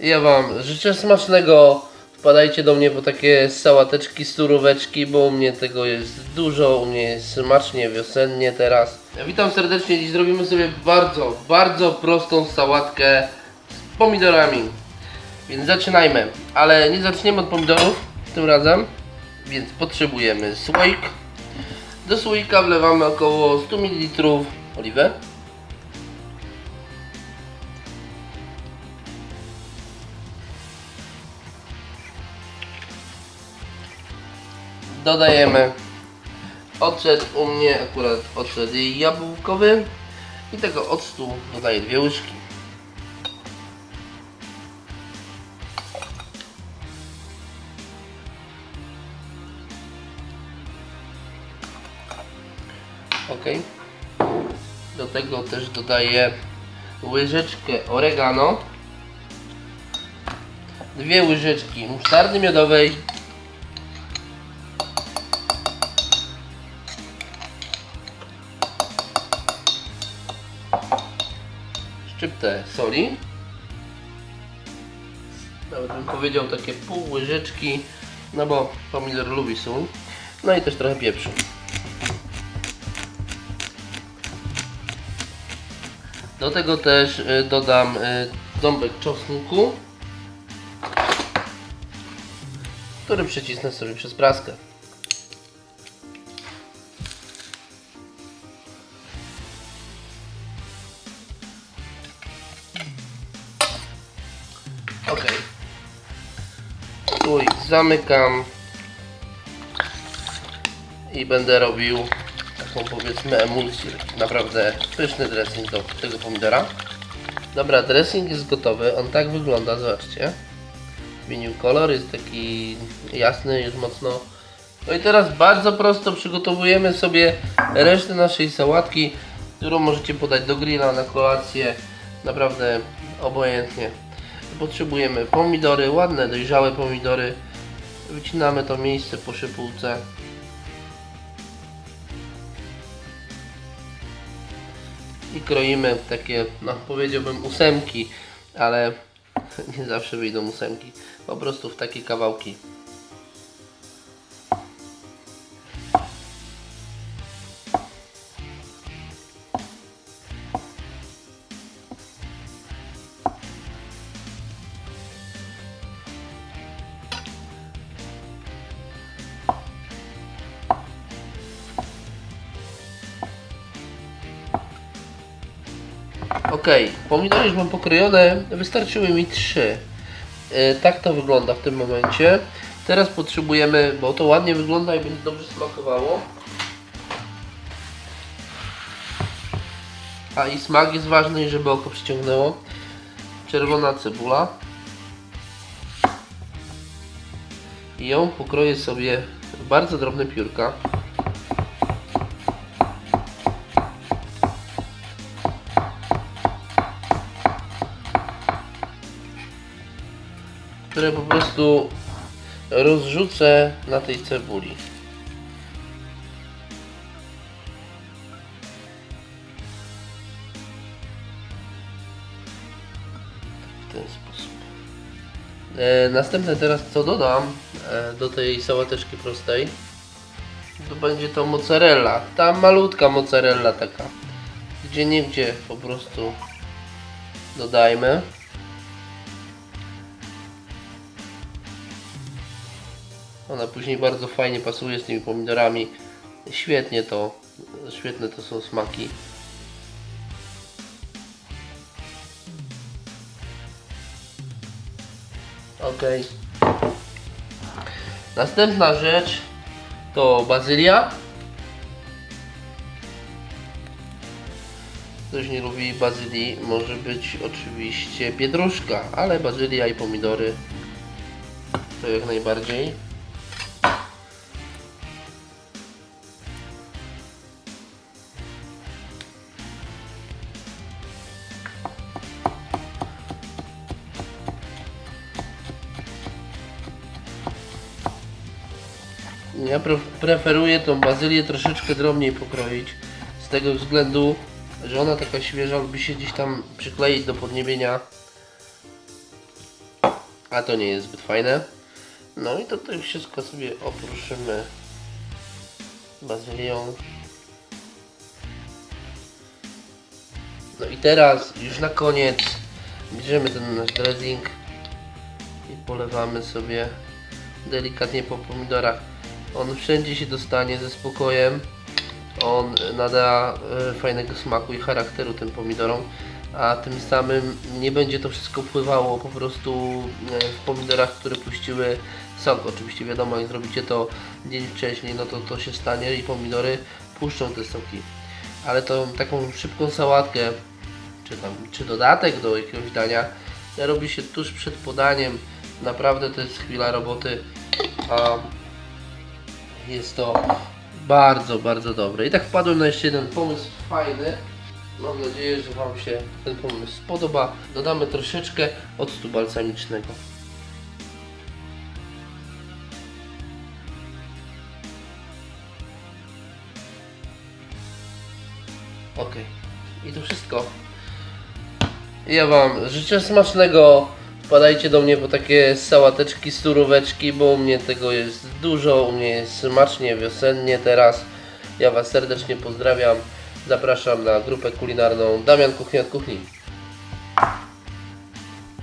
Ja Wam życzę smacznego. Wpadajcie do mnie po takie sałateczki, suróweczki, bo u mnie tego jest dużo, u mnie jest smacznie, wiosennie teraz. Witam serdecznie, dziś zrobimy sobie bardzo, bardzo prostą sałatkę z pomidorami. Więc zaczynajmy, ale nie zaczniemy od pomidorów tym razem, więc potrzebujemy słoik. Do słoika wlewamy około 100 ml oliwę. Dodajemy ocet, u mnie akurat ocet jabłkowy i tego octu dodaję dwie łyżki. Ok. Do tego też dodaję łyżeczkę oregano, dwie łyżeczki musztardy miodowej, szczyptę soli. Nawet bym powiedział takie pół łyżeczki, no bo pomidor lubi sól. No i też trochę pieprzu. Do tego też y, dodam y, ząbek czosnku, który przycisnę sobie przez praskę. Zamykam i będę robił taką powiedzmy emulsję. Naprawdę pyszny dressing do tego pomidora. Dobra, dressing jest gotowy. On tak wygląda, zobaczcie. Zmienił kolor, jest taki jasny, już mocno. No i teraz bardzo prosto przygotowujemy sobie resztę naszej sałatki, którą możecie podać do grilla na kolację. Naprawdę obojętnie. Potrzebujemy pomidory, ładne, dojrzałe pomidory. Wycinamy to miejsce po szypułce. I kroimy takie, no powiedziałbym ósemki, ale nie zawsze wyjdą ósemki. Po prostu w takie kawałki. Ok, pomidory już mam pokrojone, wystarczyły mi trzy. E, tak to wygląda w tym momencie. Teraz potrzebujemy, bo to ładnie wygląda i będzie dobrze smakowało. A i smak jest ważny, żeby oko przyciągnęło. Czerwona cebula. I ją pokroję sobie w bardzo drobne piórka. Które po prostu rozrzucę na tej cebuli. W ten sposób. E, następne teraz co dodam e, do tej sałateczki prostej to będzie to mozzarella. Ta malutka mozzarella taka. Gdzie niegdzie po prostu dodajmy. Ona później bardzo fajnie pasuje z tymi pomidorami. Świetnie to, świetne to są smaki. Ok. Następna rzecz to bazylia. Ktoś nie lubi bazylii, może być oczywiście pietruszka, ale bazylia i pomidory to jak najbardziej. Ja pre preferuję tą bazylię troszeczkę drobniej pokroić. Z tego względu, że ona taka świeża lubi się gdzieś tam przykleić do podniebienia. a to nie jest zbyt fajne. No i tutaj wszystko sobie opruszymy bazylią. No i teraz już na koniec bierzemy ten nasz dressing i polewamy sobie delikatnie po pomidorach. On wszędzie się dostanie ze spokojem. On nada e, fajnego smaku i charakteru tym pomidorom, a tym samym nie będzie to wszystko pływało po prostu e, w pomidorach, które puściły sok. Oczywiście wiadomo, jak zrobicie to dzień wcześniej, no to to się stanie i pomidory puszczą te soki. Ale tą taką szybką sałatkę, czy tam, czy dodatek do jakiegoś dania, robi się tuż przed podaniem. Naprawdę to jest chwila roboty, a jest to bardzo, bardzo dobre. I tak wpadłem na jeszcze jeden pomysł fajny. Mam nadzieję, że Wam się ten pomysł spodoba. Dodamy troszeczkę octu balsamicznego. Ok. I to wszystko. Ja Wam życzę smacznego. Wpadajcie do mnie po takie sałateczki, suróweczki, bo u mnie tego jest dużo, u mnie jest smacznie, wiosennie teraz. Ja Was serdecznie pozdrawiam. Zapraszam na grupę kulinarną Damian Kuchnia od Kuchni.